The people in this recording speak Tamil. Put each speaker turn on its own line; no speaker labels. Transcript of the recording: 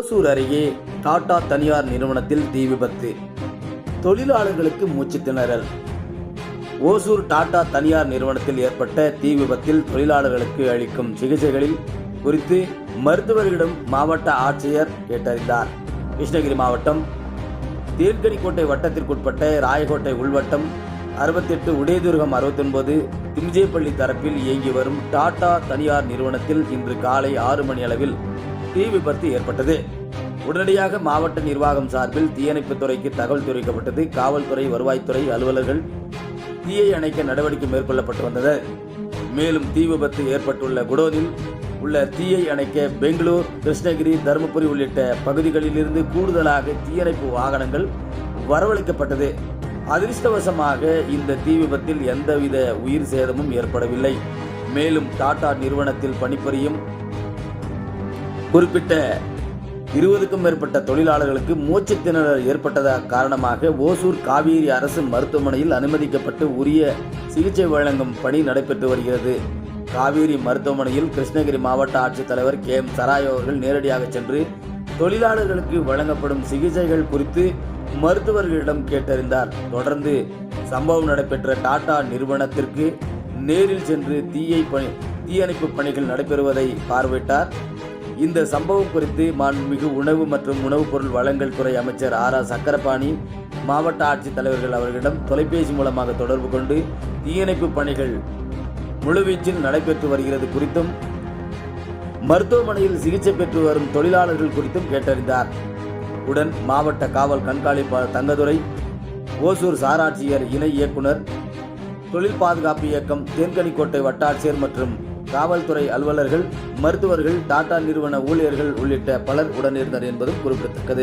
ஓசூர் அருகே டாடா தனியார் நிறுவனத்தில் தீ விபத்து. தொழிலாளர்களுக்கு மூச்சு திணறல். ஓசூர் டாடா தனியார் நிறுவனத்தில் ஏற்பட்ட தீ விபத்தில் தொழிலாளர்களுக்கு அளிக்கும் சிகிச்சைகளில் குறித்து மருத்துவர்களிடம் மாவட்ட ஆட்சியர் கேட்டறிந்தார். கிருஷ்ணகிரி மாவட்டம் தேன்கனிக்கோட்டை வட்டத்திற்குட்பட்ட ராயக்கோட்டை உள்வட்டம் அறுபத்தெட்டு உடையதுர்கம் அறுபத்தொன்பது திம்ஜேப்பள்ளி தரப்பில் இயங்கி வரும் டாடா தனியார் நிறுவனத்தில் இன்று காலை ஆறு மணி அளவில் தீ விபத்து ஏற்பட்டது. உடனடியாக மாவட்ட நிர்வாகம் சார்பில் தீயணைப்புத் துறைக்கு தகவல் தெரிவிக்கப்பட்டது. காவல்துறை வருவாய்த்துறை அலுவலர்கள் தீயை அணைக்க நடவடிக்கை மேற்கொள்ளப்பட்டு வந்தது மேலும் தீ விபத்து ஏற்பட்டுள்ள குடோனில் உள்ள தீயை அணைக்க பெங்களூர் கிருஷ்ணகிரி தருமபுரி உள்ளிட்ட பகுதிகளிலிருந்து கூடுதலாக தீயணைப்பு வாகனங்கள் வரவழைக்கப்பட்டது. அதிர்ஷ்டவசமாக இந்த தீ விபத்தில் எந்தவித உயிர் சேதமும் ஏற்படவில்லை. மேலும் டாடா நிறுவனத்தில் பணிபுரியும் குறிப்பிட்ட இருபதுக்கும் மேற்பட்ட தொழிலாளர்களுக்கு மூச்சுத்திணறல் ஏற்பட்டதா காரணமாக ஓசூர் காவேரி அரசு மருத்துவமனையில் அனுமதிக்கப்பட்டு உரிய சிகிச்சை வழங்கும் பணி நடைபெற்று வருகிறது. காவேரி மருத்துவமனையில் கிருஷ்ணகிரி மாவட்ட ஆட்சித்தலைவர் கே எம் சராய் அவர்கள் நேரடியாக சென்று தொழிலாளர்களுக்கு வழங்கப்படும் சிகிச்சைகள் குறித்து மருத்துவர்களிடம் கேட்டறிந்தார். தொடர்ந்து சம்பவம் நடைபெற்ற டாடா நிறுவனத்திற்கு நேரில் சென்று தீயை பணி தீயணைப்பு பணிகள் நடைபெறுவதை பார்வையிட்டார். இந்த சம்பவம் குறித்து மாண்புமிகு உணவு மற்றும் உணவுப் பொருள் வழங்கல் துறை அமைச்சர் ஆர் ஆர் சக்கரபாணி மாவட்ட ஆட்சித்தலைவர்கள் அவர்களிடம் தொலைபேசி மூலமாக தொடர்பு கொண்டு தீயணைப்பு பணிகள் முழுவீச்சில் நடைபெற்று வருகிறது குறித்தும் மருத்துவமனையில் சிகிச்சை பெற்று வரும் தொழிலாளர்கள் குறித்தும் கேட்டறிந்தார். உடன் மாவட்ட காவல் கண்காணிப்பாளர் தங்கதுரை ஓசூர் சாராட்சியர் இணை இயக்குனர் தொழில் பாதுகாப்பு இயக்கம் தேன்கனிக்கோட்டை வட்டாட்சியர் மற்றும் காவல்துறை அலுவலர்கள் மருத்துவர்கள் டாடா நிறுவன ஊழியர்கள் உள்ளிட்ட பலர் உடனிருந்தனர் என்பதும் குறிப்பிடத்தக்கது.